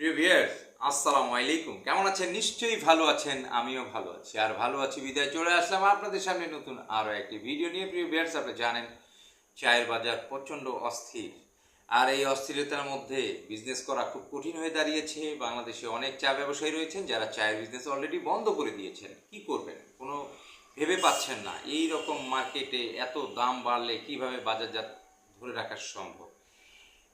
প্রিয় ভিয়ার্স আসসালামু আলাইকুম। কেমন আছেন? নিশ্চয়ই ভালো আছেন, আমিও ভালো আছি। আর ভালো আছি বিদায়। চলে আসলাম আপনাদের সামনে নতুন আরও একটি ভিডিও নিয়ে। প্রিয় ভিয়ার্স আপনি জানেন, চায়ের বাজার প্রচণ্ড অস্থির। আর এই অস্থিরতার মধ্যে বিজনেস করা খুব কঠিন হয়ে দাঁড়িয়েছে। বাংলাদেশে অনেক চা ব্যবসায়ী রয়েছেন যারা চায়ের বিজনেস অলরেডি বন্ধ করে দিয়েছেন। কি করবেন? কোনো ভেবে পাচ্ছেন না। এই রকম মার্কেটে এত দাম বাড়লে কীভাবে বাজারজাত ধরে রাখা সম্ভব?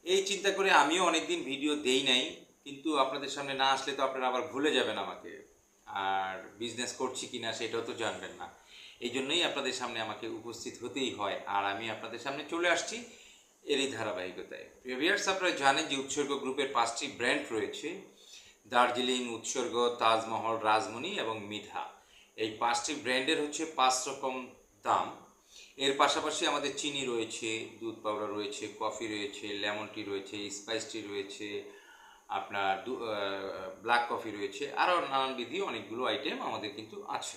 এই চিন্তা করে আমিও অনেকদিন ভিডিও দেই নাই। কিন্তু আপনাদের সামনে না আসলে তো আপনারা আবার ভুলে যাবেন আমাকে। আর বিজনেস করছি কি না সেটাও তো জানবেন না। এই জন্যই আপনাদের সামনে আমাকে উপস্থিত হতেই হয়। আর আমি আপনাদের সামনে চলে আসছি এরই ধারাবাহিকতায়। প্রিভিয়ার্স আপনারা জানেন যে উৎসর্গ গ্রুপের পাঁচটি ব্র্যান্ড রয়েছে। দার্জিলিং, উৎসর্গ, তাজমহল, রাজমণি এবং মিঠা। এই পাঁচটি ব্র্যান্ডের হচ্ছে পাঁচ রকম দাম। এর পাশাপাশি আমাদের চিনি রয়েছে, দুধ পাউডার রয়েছে, কফি রয়েছে, লেমন টি রয়েছে স্পাইস টি রয়েছে আপনার ব্ল্যাক কফি রয়েছে। আরও নানানবিধি অনেকগুলো আইটেম আমাদের কিন্তু আছে।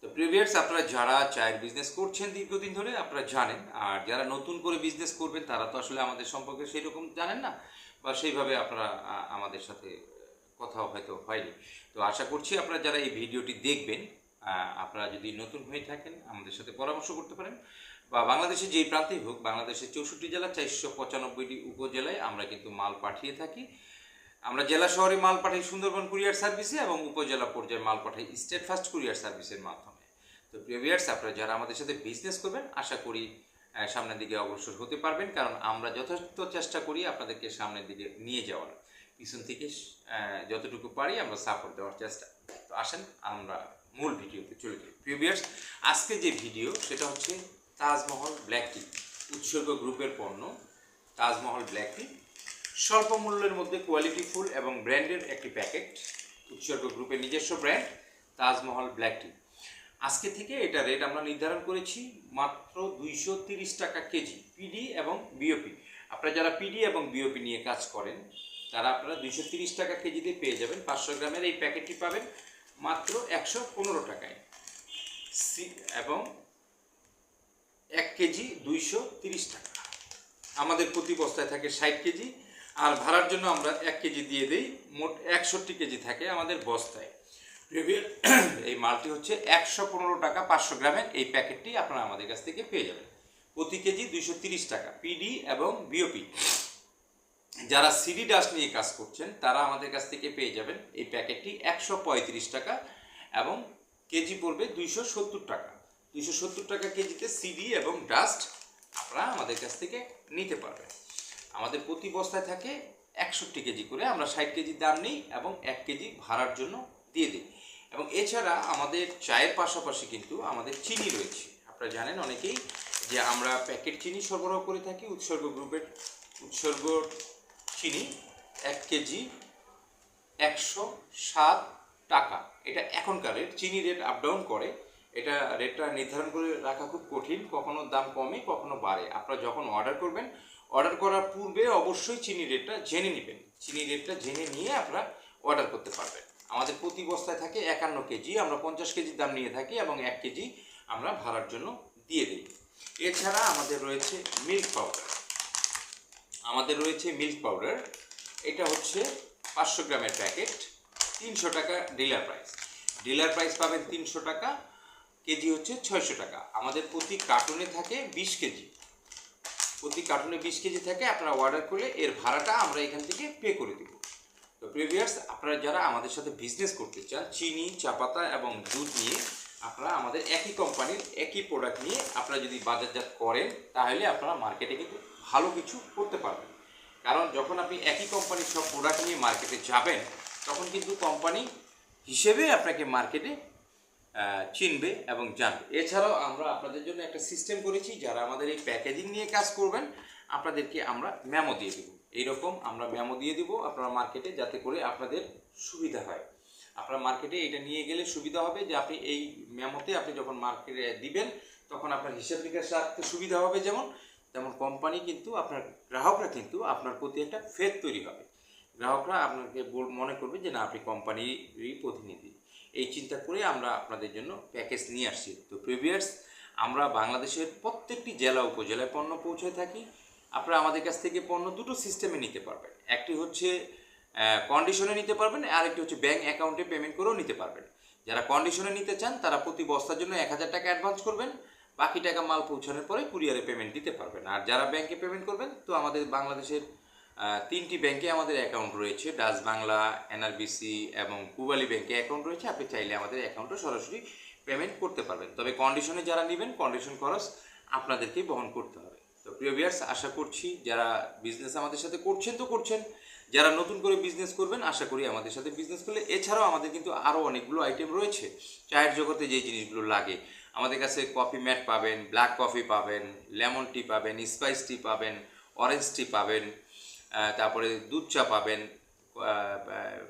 তো প্রিভিয়ার্স আপনারা যারা চায়ের বিজনেস করছেন দীর্ঘদিন ধরে, আপনারা জানেন, আর যারা নতুন করে বিজনেস করবেন, তারা তো আসলে আমাদের সম্পর্কে সেই রকম জানেন না, বা সেইভাবে আপনারা আমাদের সাথে কথাও হয়তো হয়নি। তো আশা করছি আপনারা যারা এই ভিডিওটি দেখবেন আপনারা যদি নতুন হয়ে থাকেন, আমাদের সাথে পরামর্শ করতে পারেন, বা বাংলাদেশের যেই প্রান্তেই হোক, বাংলাদেশের চৌষট্টি জেলা, চারশো পঁচানব্বইটি উপজেলায় আমরা কিন্তু মাল পাঠিয়ে থাকি। আমরা জেলা শহরে মাল পাঠাই সুন্দরবন কুরিয়ার সার্ভিসে এবং উপজেলা পর্যায়ে মাল পাঠাই স্টেট ফার্স্ট কুরিয়ার সার্ভিসের মাধ্যমে। তো প্রিভিয়ার্স আপনারা যারা আমাদের সাথে বিজনেস করবেন, আশা করি সামনের দিকে অগ্রসর হতে পারবেন, কারণ আমরা যথাযথ চেষ্টা করি আপনাদেরকে সামনের দিকে নিয়ে যাওয়ার। পিছন থেকে যতটুকু পারি আমরা সাপোর্ট দেওয়ার চেষ্টা। তো আসেন, আমরা মূল ভিডিওতে চলে যাই। প্রিভিয়ার্স আজকে যে ভিডিও সেটা হচ্ছে তাজমহল ব্ল্যাক টি উৎসর্গ গ্রুপের পণ্য, তাজমহল ব্ল্যাক টি স্বল্প মূল্যের মধ্যে কোয়ালিটি ফুল এবং ব্র্যান্ডের একটি প্যাকেট। উৎসর্গ গ্রুপের নিজস্ব ব্র্যান্ড, তাজমহল ব্ল্যাক টি আজকে থেকে এটা রেট আমরা নির্ধারণ করেছি মাত্র দুইশো টাকা কেজি পিডি এবং বিওপি আপনারা যারা পিডি এবং বিওপি নিয়ে কাজ করেন, তারা আপনারা দুইশো টাকা কেজিতে পেয়ে যাবেন। পাঁচশো গ্রামের এই প্যাকেটটি পাবেন মাত্র একশো পনেরো টাকায়। সি- এবং এক কেজি দুইশো টাকা। আমাদের প্রতি বস্তায় থাকে ষাট কেজি আর ভাড়ার জন্য আমরা এক কেজি দিয়ে দিই, মোট একষট্টি কেজি থাকে আমাদের বস্তায়। এই মালটি হচ্ছে একশো পনেরো টাকা পাঁচশো গ্রামের, এই প্যাকেটটি আপনারা আমাদের কাছ থেকে পেয়ে যাবেন। প্রতি কেজি দুইশো তিরিশ টাকা, পিডি এবং বিওপি। যারা সিডি ডাস্ট নিয়ে কাজ করছেন, তারা আমাদের কাছ থেকে পেয়ে যাবেন এই প্যাকেটটি একশো পঁয়ত্রিশ টাকা এবং কেজি পড়বে দুইশো সত্তর টাকা। দুইশো সত্তর টাকা কেজিতে সিডি এবং ডাস্ট আপনারা আমাদের কাছ থেকে নিতে পারবেন। আমাদের প্রতি বস্তায় থাকে একষট্টি কেজি করে, আমরা ষাট কেজি দাম নিই এবং এক কেজি ভাড়ার জন্য দিয়ে দিই। এবং এছাড়া আমাদের চায়ের পাশাপাশি কিন্তু আমাদের চিনি রয়েছে। আপনারা জানেন অনেকেই যে আমরা প্যাকেট চিনি সরবরাহ করে থাকি, উৎসর্গ গ্রুপের উৎসর্গ চিনি এক কেজি একশো সাত টাকা। এটা এখনকার রেট চিনি রেট আপ ডাউন করে। এটা রেটটা নির্ধারণ করে রাখা খুব কঠিন, কখনো দাম কমে, কখনো বাড়ে। আপনারা যখন অর্ডার করবেন অর্ডার করার পূর্বে অবশ্যই চিনি রেটটা জেনে নেবেন। চিনি রেটটা জেনে নিয়ে আপনারা অর্ডার করতে পারবেন। আমাদের প্রতি বস্তায় থাকে একান্ন কেজি, আমরা পঞ্চাশ কেজির দাম নিয়ে থাকি এবং এক কেজি আমরা ভাড়ার জন্য দিয়ে দিই। এছাড়া আমাদের রয়েছে মিল্ক পাউডার। আমাদের রয়েছে মিল্ক পাউডার। এটা হচ্ছে পাঁচশো গ্রামের প্যাকেট, তিনশো টাকা ডিলার প্রাইস। ডিলার প্রাইস পাবেন তিনশো টাকা, কেজি হচ্ছে ছয়শো টাকা। আমাদের প্রতি কার্টুনে থাকে বিশ কেজি। প্রতি কার্টুনে বিশ কেজি থাকে আপনারা অর্ডার করলে এর ভাড়াটা আমরা এখান থেকে পে করে দেব। তো প্রিভিয়ার্স আপনারা যারা আমাদের সাথে বিজনেস করতে চান, চিনি, চা পাতা এবং দুধ নিয়ে, আপনারা আমাদের একই কোম্পানির একই প্রোডাক্ট নিয়ে আপনারা যদি বাজারজাত করেন, তাহলে আপনারা মার্কেটে কিন্তু ভালো কিছু করতে পারবেন। কারণ যখন আপনি একই কোম্পানির সব প্রোডাক্ট নিয়ে মার্কেটে যাবেন, তখন কিন্তু কোম্পানি হিসেবে আপনাকে মার্কেটে চিনবে এবং জানবে। এছাড়াও আমরা আপনাদের জন্য একটা সিস্টেম করেছি, যারা আমাদের এই প্যাকেজিং নিয়ে কাজ করবেন, আপনাদেরকে আমরা মেমো দিয়ে দেবো। এইরকম আমরা মেমো দিয়ে দিব আপনারা মার্কেটে যাতে করে আপনাদের সুবিধা হয়। আপনারা মার্কেটে এটা নিয়ে গেলে সুবিধা হবে যে আপনি এই মেমোতে আপনি যখন মার্কেটে দিবেন, তখন আপনার হিসাব নিকাশ রাখতে সুবিধা হবে যেমন, তেমন কোম্পানি কিন্তু আপনার গ্রাহকরা কিন্তু আপনার প্রতি একটা ফেদ তৈরি হবে। গ্রাহকরা আপনাকে মনে করবে যে না, আপনি কোম্পানিরই প্রতিনিধি। এই চিন্তা করে আমরা আপনাদের জন্য প্যাকেজ নিয়ে আসছি। তো প্রিভিয়ার্স আমরা বাংলাদেশের প্রত্যেকটি জেলা, উপজেলায় পণ্য পৌঁছে থাকি। আপনারা আমাদের কাছ থেকে পণ্য দুটো সিস্টেমে নিতে পারবেন। একটি হচ্ছে কন্ডিশনে নিতে পারবেন, আর একটি হচ্ছে ব্যাঙ্ক অ্যাকাউন্টে পেমেন্ট করেও নিতে পারবেন। যারা কন্ডিশনে নিতে চান, তারা প্রতি বস্তার জন্য এক হাজার টাকা অ্যাডভান্স করবেন। বাকি টাকা মাল পৌঁছানোর পরে কুরিয়ারে পেমেন্ট দিতে পারবেন। আর যারা ব্যাংকে পেমেন্ট করবেন, তো আমাদের বাংলাদেশের তিনটি ব্যাংকে আমাদের অ্যাকাউন্ট রয়েছে। ডাচ বাংলা, এনআরবিসি এবং কুবালি ব্যাংকে অ্যাকাউন্ট রয়েছে। আপনি চাইলে আমাদের অ্যাকাউন্টে সরাসরি পেমেন্ট করতে পারবেন। তবে কন্ডিশনে যারা নেবেন কন্ডিশন খরচ আপনাদেরকেই বহন করতে হবে। তো প্রিয় ভিয়ার্স আশা করছি যারা বিজনেস আমাদের সাথে করছেন তো করছেন। যারা নতুন করে বিজনেস করবেন, আশা করি আমাদের সাথে বিজনেস করলে এছাড়াও আমাদের কিন্তু আরও অনেকগুলো আইটেম রয়েছে। চায়ের জগতে যে জিনিসগুলো লাগে। আমাদের কাছে কফি ম্যাট পাবেন ব্ল্যাক কফি পাবেন লেমন টি পাবেন স্পাইস টি পাবেন অরেঞ্জ টি পাবেন তারপরে দুধ চা পাবেন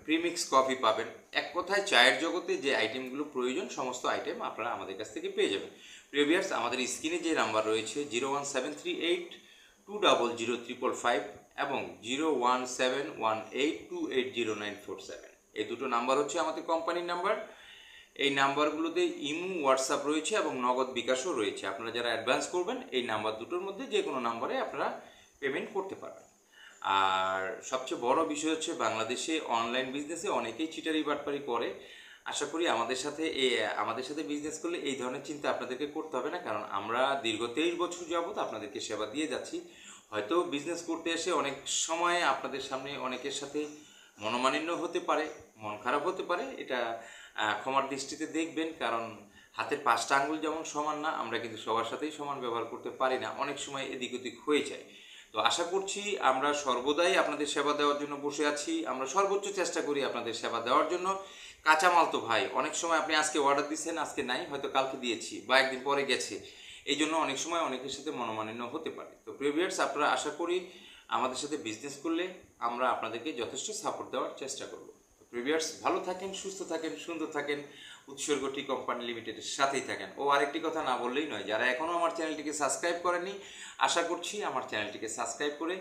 প্রিমিক্স কফি পাবেন। এক কথায় চায়ের জগতে যে আইটেমগুলো প্রয়োজন, সমস্ত আইটেম আপনারা আমাদের কাছ থেকে পেয়ে যাবেন। প্রিভিয়ার্স আমাদের স্ক্রিনে যে নাম্বার রয়েছে zero one seven three eight two double zero triple five এবং zero one seven one eight two eight zero nine four seven এই দুটো নাম্বার হচ্ছে আমাদের কোম্পানির নাম্বার এই নাম্বারগুলোতে ইমু হোয়াটসঅ্যাপ রয়েছে এবং নগদ বিকাশও রয়েছে। আপনারা যারা অ্যাডভান্স করবেন, এই নাম্বার দুটোর মধ্যে যে কোনো নাম্বারে আপনারা পেমেন্ট করতে পারবেন। আর সবচেয়ে বড় বিষয় হচ্ছে বাংলাদেশে অনলাইন বিজনেসে অনেকেই চিটারি বাটপারি করে। আশা করি আমাদের সাথে এ, আমাদের সাথে বিজনেস করলে এই ধরনের চিন্তা আপনাদেরকে করতে হবে না, কারণ আমরা দীর্ঘ তেইশ বছর যাবত আপনাদেরকে সেবা দিয়ে যাচ্ছি। হয়তো বিজনেস করতে এসে অনেক সময় আপনাদের সামনে অনেকের সাথে মনোমালিন্য হতে পারে, মন খারাপ হতে পারে, এটা ক্ষমার দৃষ্টিতে দেখবেন, কারণ হাতের পাঁচটা আঙ্গুল যেমন সমান না, আমরা কিন্তু সবার সাথেই সমান ব্যবহার করতে পারি না, অনেক সময় এদিক ওদিক হয়ে যায়। তো আশা করছি আমরা সর্বদাই আপনাদের সেবা দেওয়ার জন্য বসে আছি। আমরা সর্বোচ্চ চেষ্টা করি আপনাদের সেবা দেওয়ার জন্য। কাঁচামাল তো ভাই, অনেক সময় আপনি আজকে অর্ডার দিচ্ছেন আজকে নাই, হয়তো কালকে দিয়েছি বা একদিন পরে গেছে। এই জন্য অনেক সময় অনেকের সাথে মনোমালিন্য হতে পারে। তো প্রিভিয়ার্স আপনারা আশা করি আমাদের সাথে বিজনেস করলে আমরা আপনাদেরকে যথেষ্ট সাপোর্ট দেওয়ার চেষ্টা করব। প্রিভিয়ার্স ভালো থাকেন, সুস্থ থাকেন, সুন্দর থাকেন। উৎসর্গ টি কোম্পানি লিমিটেডের সাথেই থাকেন। ও আরেকটি কথা না বললেই নয়, যারা এখনও আমার চ্যানেলটিকে সাবস্ক্রাইব করেনি আশা করছি আমার চ্যানেলটিকে সাবস্ক্রাইব করে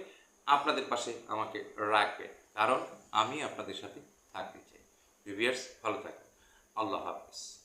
আপনাদের পাশে আমাকে রাখবে। কারণ আমি আপনাদের সাথে থাকতে চাই। ভিভিয়ার্স ভালো থাকুন আল্লাহ হাফিজ।